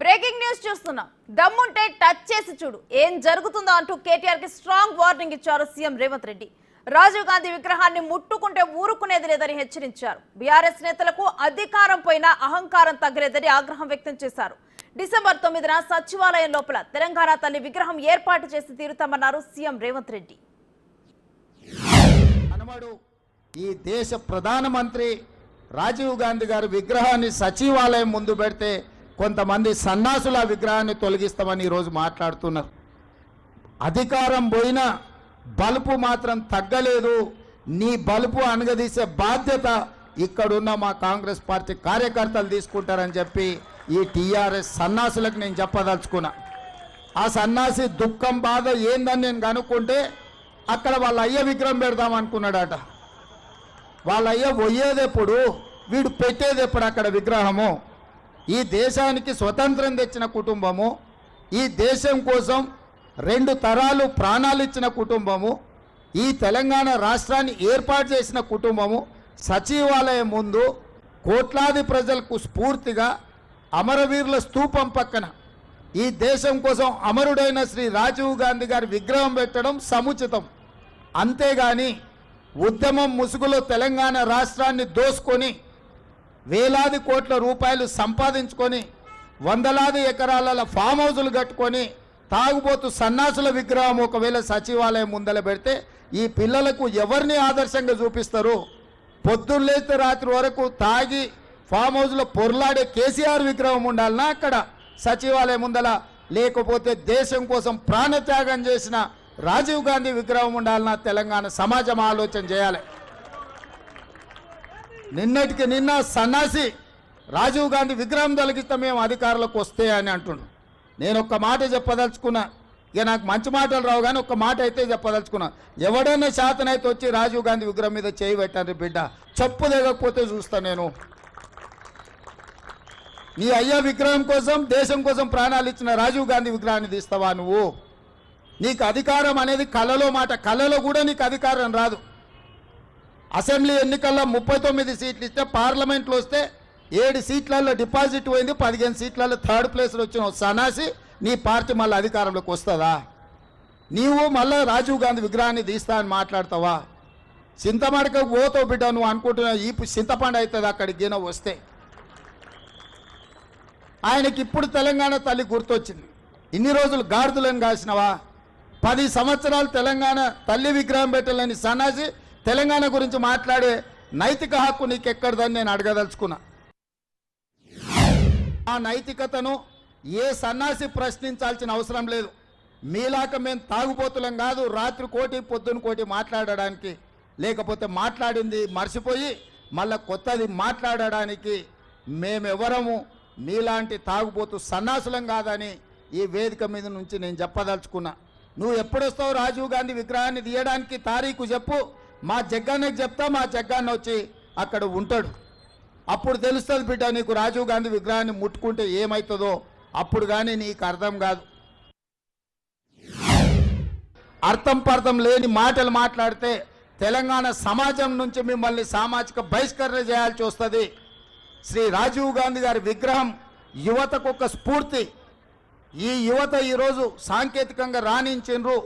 Breaking news చూస్తున్నాం. దమ్ముంటే touch చేసి చూడు. ఏం జరుగుతుందో అంటూ కేటీఆర్కి స్ట్రాంగ్ వార్నింగ్ ఇచ్చారు సీఎం రేవంత్ రెడ్డి. రాజీవ్ గాంధీ విగ్రహాన్ని ముట్టుకుంటే ఊరుకునేది లేదని హెచ్చరించారు. బీఆర్ఎస్ నేతలకు అధికారం పోయినా అహంకారం తగ్గలేదని ఆగ్రహం వ్యక్తం చేశారు. డిసెంబర్ తొమ్మిదిన సచివాలయం లోపల తెలంగాణ తల్లి విగ్రహం ఏర్పాటు చేసి తీరుతామన్నారు సీఎం రేవంత్ రెడ్డి. మనమడు ఈ దేశ ప్రధానమంత్రి రాజీవ్ గాంధీ గారి విగ్రహాన్ని సచివాలయం ముందు పెడితే కొంతమంది సన్నాసుల విగ్రహాన్ని తొలగిస్తామని ఈరోజు మాట్లాడుతున్నారు. అధికారం పోయినా బలుపు మాత్రం తగ్గలేదు. నీ బలుపు అనగదీసే బాధ్యత ఇక్కడున్న మా కాంగ్రెస్ పార్టీ కార్యకర్తలు తీసుకుంటారని చెప్పి ఈ టీఆర్ఎస్ సన్నాసులకు నేను చెప్పదలుచుకున్నా. ఆ సన్నాసి దుఃఖం బాధ ఏందని నేను కనుక్కుంటే అక్కడ వాళ్ళ అయ్య విగ్రహం పెడదాం అనుకున్నాడట వాళ్ళ అయ్య పోయేదెప్పుడు వీడు పెట్టేదెప్పుడు అక్కడ విగ్రహము? ఈ దేశానికి స్వతంత్రం తెచ్చిన కుటుంబము ఈ దేశం కోసం రెండు తరాలు ప్రాణాలు ఇచ్చిన కుటుంబము ఈ తెలంగాణ రాష్ట్రాన్ని ఏర్పాటు చేసిన కుటుంబము సచివాలయం ముందు కోట్లాది ప్రజలకు స్ఫూర్తిగా అమరవీరుల స్తూపం పక్కన ఈ దేశం కోసం అమరుడైన శ్రీ రాజీవ్ గాంధీ గారి విగ్రహం పెట్టడం సముచితం. అంతేగాని ఉద్యమం ముసుగులో తెలంగాణ రాష్ట్రాన్ని దోసుకొని వేలాది కోట్ల రూపాయలు సంపాదించుకొని వందలాది ఎకరాల ఫామ్ హౌజులు కట్టుకొని తాగుబోతు సన్నాసుల విగ్రహం ఒకవేళ సచివాలయం ముందల పెడితే ఈ పిల్లలకు ఎవరిని ఆదర్శంగా చూపిస్తారు? పొద్దున్న లేస్తే రాత్రి వరకు తాగి ఫామ్ హౌస్లో పొర్లాడే కేసీఆర్ విగ్రహం ఉండాలనా అక్కడ? సచివాలయం ముందల లేకపోతే దేశం కోసం ప్రాణత్యాగం చేసిన రాజీవ్ గాంధీ విగ్రహం ఉండాలన్నా తెలంగాణ సమాజం ఆలోచన చేయాలి. నిన్నటికి నిన్న సన్నాసి రాజీవ్ గాంధీ విగ్రహం తొలగిస్తే మేము అధికారులకు వస్తే అని అంటుండు. నేను ఒక్క మాట చెప్పదలుచుకున్నా. ఇక నాకు మంచి మాటలు రావు కానీ ఒక్క మాట అయితే చెప్పదలుచుకున్నా. ఎవడైనా శాతనైతే వచ్చి రాజీవ్ గాంధీ విగ్రహం మీద చేయి పెట్టండి బిడ్డ. చెప్పు లేకపోతే చూస్తా నేను. నీ అయ్యా విగ్రహం కోసం దేశం కోసం ప్రాణాలు ఇచ్చిన రాజీవ్ గాంధీ విగ్రహాన్ని తీస్తావా నువ్వు? నీకు అధికారం అనేది కళలో మాట. కళలో కూడా నీకు అధికారం రాదు. అసెంబ్లీ ఎన్నికల్లో ముప్పై తొమ్మిది సీట్లు ఇస్తే పార్లమెంట్లో వస్తే ఏడు సీట్లలో డిపాజిట్ పోయింది పదిహేను సీట్లలో థర్డ్ ప్లేస్లో వచ్చిన సనాసి నీ పార్టీ మళ్ళీ అధికారంలోకి వస్తుందా? నీవు మళ్ళీ రాజీవ్ గాంధీ విగ్రహాన్ని తీస్తా అని మాట్లాడతావా? చింతమడక ఓతో బిడ్డ నువ్వు అనుకుంటున్నావు ఈ చింతపండు అవుతుంది అక్కడికి గిన వస్తే. ఆయనకి ఇప్పుడు తెలంగాణ తల్లి గుర్తొచ్చింది. ఇన్ని రోజులు గాడిదలను కాసినవా? పది సంవత్సరాలు తెలంగాణ తల్లి విగ్రహం పెట్టలేని సన్నాసి తెలంగాణ గురించి మాట్లాడే నైతిక హక్కు నీకు ఎక్కడదని నేను అడగదలుచుకున్నా. ఆ నైతికతను ఏ సన్నాసి ప్రశ్నించాల్సిన అవసరం లేదు. మీలాక మేము తాగుపోతులం కాదు రాత్రి కోటి పొద్దున కోటి మాట్లాడడానికి. లేకపోతే మాట్లాడింది మర్చిపోయి మళ్ళా కొత్తది మాట్లాడడానికి మేమెవరము మీలాంటి తాగుబోతు సన్నాసులం కాదని ఈ వేదిక మీద నుంచి నేను చెప్పదలుచుకున్నా. నువ్వు ఎప్పుడొస్తావు రాజీవ్ గాంధీ విగ్రహాన్ని తీయడానికి తారీఖు చెప్పు. మా జగ్గానికి చెప్తా మా జగ్గాన్న వచ్చి అక్కడ ఉంటాడు. అప్పుడు తెలుస్తుంది బిడ్డ నీకు రాజీవ్ గాంధీ విగ్రహాన్ని ముట్టుకుంటే ఏమవుతుందో అప్పుడు కానీ నీకు అర్థం కాదు. అర్థం పర్థం లేని మాటలు మాట్లాడితే తెలంగాణ సమాజం నుంచి మిమ్మల్ని సామాజిక బహిష్కరణ చేయాల్సి వస్తుంది. శ్రీ రాజీవ్ గాంధీ గారి విగ్రహం యువతకు ఒక స్ఫూర్తి. ఈ యువత ఈరోజు సాంకేతికంగా రాణించిండ్రు.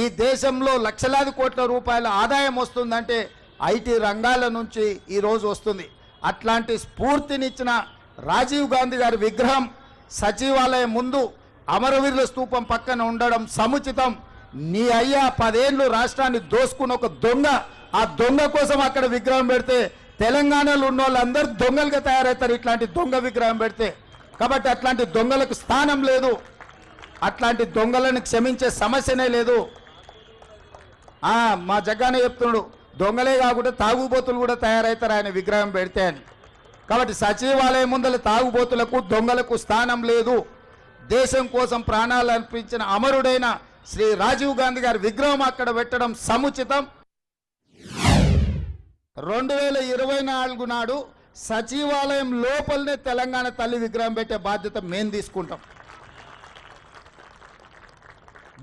ఈ దేశంలో లక్షలాది కోట్ల రూపాయల ఆదాయం వస్తుందంటే ఐటీ రంగాల నుంచి ఈరోజు వస్తుంది. అట్లాంటి స్ఫూర్తినిచ్చిన రాజీవ్ గాంధీ గారి విగ్రహం సచివాలయం ముందు అమరవీరుల స్తూపం పక్కన ఉండడం సముచితం. నీ అయ్యా పదేళ్ళు రాష్ట్రాన్ని దోసుకున్న ఒక దొంగ. ఆ దొంగ కోసం అక్కడ విగ్రహం పెడితే తెలంగాణలో ఉన్న వాళ్ళందరూ దొంగలుగా తయారవుతారు ఇట్లాంటి దొంగ విగ్రహం పెడితే. కాబట్టి అట్లాంటి దొంగలకు స్థానం లేదు. అట్లాంటి దొంగలను క్షమించే సమస్యనే లేదు. మా జగ్గానే చెప్తున్నాడు దొంగలే కాకుండా తాగుబోతులు కూడా తయారవుతారు ఆయన విగ్రహం పెడితే అని. కాబట్టి సచివాలయం ముందల తాగుబోతులకు దొంగలకు స్థానం లేదు. దేశం కోసం ప్రాణాలు అర్పించిన అమరుడైన శ్రీ రాజీవ్ గాంధీ గారి విగ్రహం అక్కడ పెట్టడం సముచితం. రెండు వేల ఇరవై నాలుగు నాడు సచివాలయం లోపలనే తెలంగాణ తల్లి విగ్రహం పెట్టే బాధ్యత మేము తీసుకుంటాం.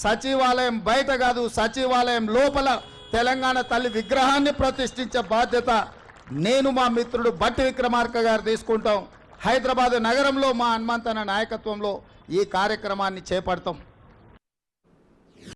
సచివాలయం బయట కాదు సచివాలయం లోపల తెలంగాణ తల్లి విగ్రహాన్ని ప్రతిష్ఠించే బాధ్యత నేను మా మిత్రుడు బట్టి విక్రమార్క గారు తీసుకుంటాం. హైదరాబాద్ నగరంలో మా హనుమంతన నాయకత్వంలో ఈ కార్యక్రమాన్ని చేపడతాం.